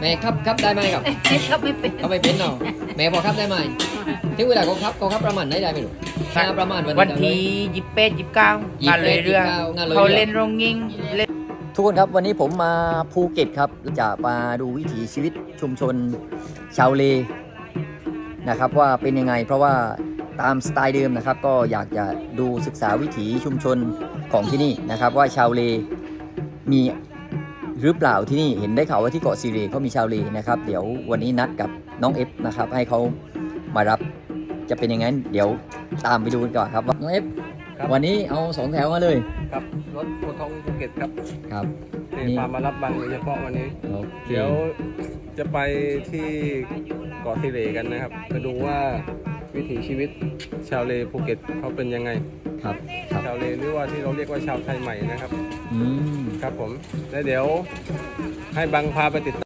แม่ขับขับได้ไหมครับเขาไม่เป็นเขาไปเป็นเนาะแม่พอขับได้ไหมถึงเวลาเขาขับเขาขับประมาณไหนได้ไม่รู้งานประมาณวันที่ยี่สิบแปดยี่สิบเก้ายี่งาสินบเลแปยดเรือยี่สิบเก้างานเลยเขาเรือเล่นโรงยิงเล่นทุกคนครับวันนี้ผมมาภูเก็ตครับจะมาดูวิถีชีวิตชุมชนชาวเลนะครับว่าเป็นยังไงเพราะว่าตามสไตล์เดิมนะครับ ก็อยากจะดูศึกษาวิถีชุมชนของที่นี่นะครับ ว่าชาวเลมี หรือเปล่าที่นี่เห็นได้ข่าวว่าที่เกาะซีเรเขามีชาวเลนะครับ เดี๋ยววันนี้นัดกับน้องเอฟนะครับ ให้เขามารับจะเป็นยังไงเดี๋ยวตามไปดูกันก่อนครับว่าน้องเอฟครับ วันนี้เอาสองแถวมาเลยครับรถโพทองภูเก็ตครับครับที่นี่พามารับบังโดยเฉพาะวันนี้ โอเคเดี๋ยวจะไปที่เกาะทิเลกันนะครับไปดูว่าวิถีชีวิตชาวเลภูเก็ตเขาเป็นยังไง ครับครับชาวเลหรือว่าที่เราเรียกว่าชาวไทยใหม่นะครับ อืม ครับผมแล้วเดี๋ยวให้บังพาไปติด